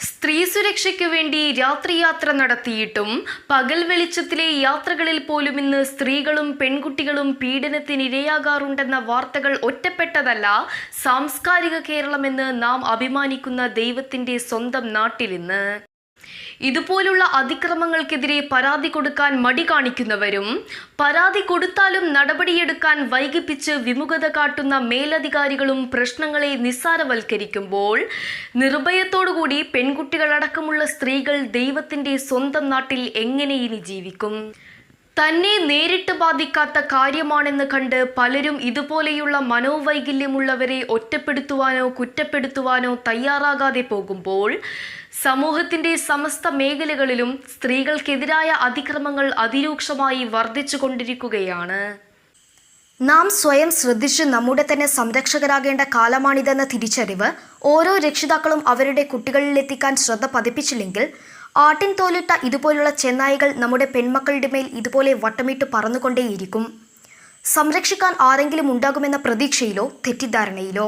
സ്ത്രീ സുരക്ഷയ്ക്ക് വേണ്ടി രാത്രിയാത്ര നടത്തിയിട്ടും പകൽ വെളിച്ചത്തിലെ യാത്രകളിൽ പോലും ഇന്ന് സ്ത്രീകളും പെൺകുട്ടികളും പീഡനത്തിനിരയാകാറുണ്ടെന്ന വാർത്തകൾ ഒറ്റപ്പെട്ടതല്ല സാംസ്കാരിക കേരളമെന്ന് നാം അഭിമാനിക്കുന്ന ദൈവത്തിന്റെ സ്വന്തം നാട്ടിലിന്ന് ഇതുപോലുള്ള അതിക്രമങ്ങൾക്കെതിരെ പരാതി കൊടുക്കാൻ മടി കാണിക്കുന്നവരും പരാതി കൊടുത്താലും നടപടിയെടുക്കാൻ വൈകിപ്പിച്ച് വിമുഖത കാട്ടുന്ന മേലധികാരികളും പ്രശ്നങ്ങളെ നിസ്സാരവൽക്കരിക്കുമ്പോൾ നിർഭയത്തോടുകൂടി പെൺകുട്ടികളടക്കമുള്ള സ്ത്രീകൾ ദൈവത്തിന്റെ സ്വന്തം നാട്ടിൽ എങ്ങനെ ഇനി ജീവിക്കും? തന്നെ നേരിട്ട് ബാധിക്കാത്ത കാര്യമാണെന്ന് കണ്ട് പലരും ഇതുപോലെയുള്ള മനോവൈകല്യമുള്ളവരെ ഒറ്റപ്പെടുത്തുവാനോ കുറ്റപ്പെടുത്തുവാനോ തയ്യാറാകാതെ പോകുമ്പോൾ സമൂഹത്തിന്റെ സമസ്ത മേഖലകളിലും സ്ത്രീകൾക്കെതിരായ അതിക്രമങ്ങൾ അതിരൂക്ഷമായി വർദ്ധിച്ചു കൊണ്ടിരിക്കുകയാണ്. നാം സ്വയം ശ്രദ്ധിച്ച് നമ്മുടെ തന്നെ സംരക്ഷകരാകേണ്ട കാലമാണിതെന്ന തിരിച്ചറിവ് ഓരോ രക്ഷിതാക്കളും അവരുടെ കുട്ടികളിലെത്തിക്കാൻ ശ്രദ്ധ പതിപ്പിച്ചില്ലെങ്കിൽ ആട്ടിൻ തോലിട്ട ഇതുപോലുള്ള ചെന്നായികൾ നമ്മുടെ പെൺമക്കളുടെ മേൽ ഇതുപോലെ വട്ടമിട്ട് പറന്നുകൊണ്ടേയിരിക്കും. സംരക്ഷിക്കാൻ ആരെങ്കിലും ഉണ്ടാകുമെന്ന പ്രതീക്ഷയിലോ തെറ്റിദ്ധാരണയിലോ?